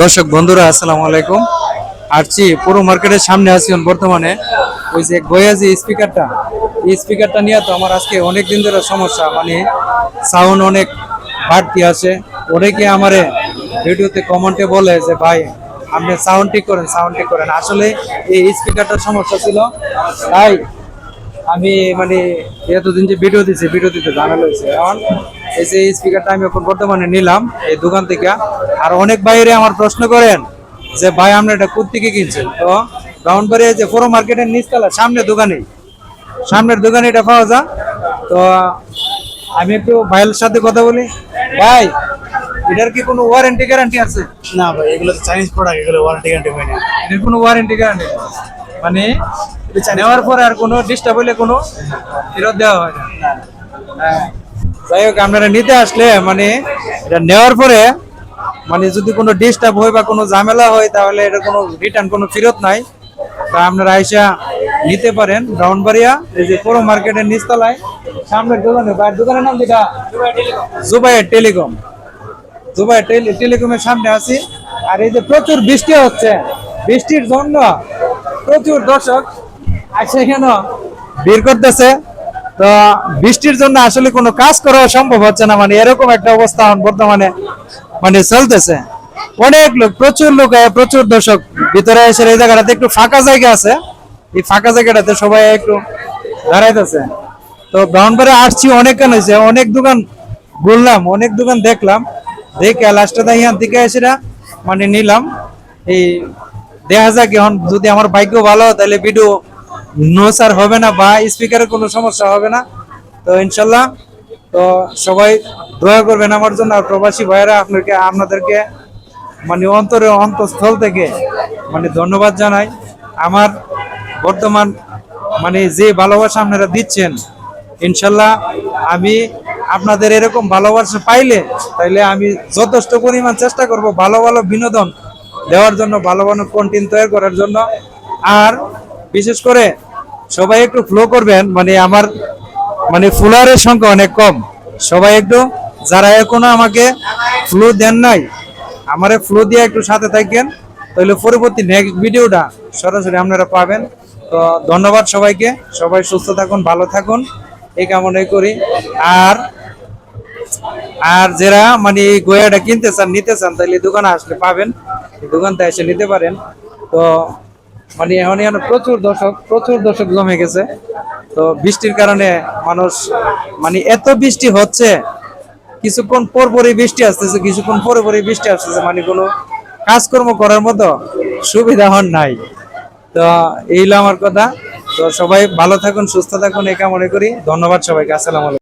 দর্শক বন্ধুরা, আসসালামু আলাইকুম। আসছি, পুরো মার্কেটের সামনে আছি বর্তমানে। ওই যে গয়া যে স্পিকারটা, এই স্পিকারটা নিয়ে তো আমার আজকে অনেক দিন ধরে সমস্যা। মানে সাউন্ড অনেক বাড়তি আসে অনেকে আমারে ভিডিওতে কমেন্টে বলে যে, ভাই, আপনি সাউন্ড ঠিক করেন সাউন্ড ঠিক করেন। আসলে এই স্পিকারটার সমস্যা ছিল। তাই আমি মানে এতদিন যে ভিডিও দিছি ভিডিও দিতে ঝামেলা হয়েছে। এখন এই যে স্পিকারটা আমি এখন বর্তমানে নিলাম এই দোকান থেকে। আর অনেক বাইরে আমার প্রশ্ন করেন যে ভাই আমরা এটা কোথেকে কিনছেন? তো ব্রাউনবাড়ি যে পুরো মার্কেটের নিচতলা সামনে দোকানে সামনের দোকানে এটা পাওয়া যায়। তো আমি একটু ভাইয়ের সাথে কথা বলি। ভাই এটার কি কোনো ওয়ারেন্টি গ্যারান্টি আছে? না ভাই এগুলো চাইনিজ প্রোডাক্ট এগুলো ওয়ারেন্টি গ্যারান্টি হয় না। এটার কোনো ওয়ারেন্টি গ্যারান্টি মানে নেওয়ার পরে আর কোনো ডিস্টার্ব হলে কোনো ফেরত দেওয়া হয় না। হ্যাঁ। যাই হোক, আপনারা নিতে আসলে মানে এটা নেওয়ার পরে মানে যদি কোনো ডিস্টার্ব হয় বা কোনো ঝামেলা হয়, তাহলে এটা কোনো রিটার্ন কোনো ফেরত নাই। তা আপনারা আইসা নিতে পারেন। ব্রাউনবাড়িয়া এই যে পুরো মার্কেটের নিচতলায়, সামনের দোকানে বা দোকানের নাম যেটা? জুবাইয়ের টেলিকম। টেলি- টেলিকমের সামনে আছি। আর এই যে প্রচুর বৃষ্টি হচ্ছে, বৃষ্টির জন্য প্রচুর দর্শক আসে কেন ভিড় করতেছে। তো বৃষ্টির জন্য আসলে কোনো কাজ করা সম্ভব হচ্ছে না মানে এরকম একটা অবস্থা বর্তমানে মানে চলতেছে। অনেক লোক, প্রচুর লোক প্রচুর দর্শক ভিতরে এসে এই জায়গাটাতে একটু ফাঁকা জায়গা আছে। এই ফাঁকা জায়গাটাতে সবাই একটু দাঁড়াইতেছে। তো ব্রাউনবারে আসছি, অনেক কেন হয়েছে, অনেক দোকান ঘুরলাম, অনেক দোকান দেখলাম। দেখে লাস্টে ইয়ার দিকে এসে মানে নিলাম। এই দেখা যাক এখন যদি আমার ভাগ্য ভালো তাহলে ভিডিও নো স্যার হবে না, বা স্পিকারের কোনো সমস্যা হবে না। তো ইনশাল্লাহ, তো সবাই দয়া করবেন আমার জন্য। আর প্রবাসী ভাইয়েরা, আপনাকে, আপনাদেরকে মানে অন্তরে অন্তঃস্থল থেকে মানে ধন্যবাদ জানাই। আমার বর্তমান মানে যে ভালোবাসা আপনারা দিচ্ছেন, ইনশাল্লাহ আমি আপনাদের এরকম ভালোবাসা পাইলে, তাইলে আমি যথেষ্ট পরিমাণ চেষ্টা করব ভালো ভালো বিনোদন দেওয়ার জন্য, ভালো ভালো কন্টেন্ট তৈরি করার জন্য। আর বিশেষ করে সবাই একটু ফ্লো করবেন মানে আমার মানে ফুলারের সংখ্যা অনেক কম। সবাই একটু, যারা এখনও আমাকে ফ্লো দেন নাই, আমারে ফ্লো দিয়ে একটু সাথে থাকেন, তাহলে পরবর্তী নেক্সট ভিডিওটা সরাসরি আপনারা পাবেন। তো ধন্যবাদ সবাইকে, সবাই সুস্থ থাকুন, ভালো থাকুন, এই কামনাই করি। আর আর যারা মানে এই গয়াটা কিনতে চান, নিতে চান, তাহলে দোকানে আসলে পাবেন দোকানটা এসে নিতে পারেন। তো মানে এখন এখন প্রচুর দর্শক প্রচুর দর্শক জমে গেছে। তো বৃষ্টির কারণে মানুষ মানে এত বৃষ্টি হচ্ছে, কিছুক্ষণ পর পরই বৃষ্টি আসতেছে, কিছুক্ষণ পরে পরে বৃষ্টি আসতেছে মানে কোনো কাজকর্ম করার মতো সুবিধা হন নাই। তো এই আমার কথা। তো সবাই ভালো থাকুন, সুস্থ থাকুন, এই কামনা করি। ধন্যবাদ সবাইকে। আসসালামু আলাইকুম।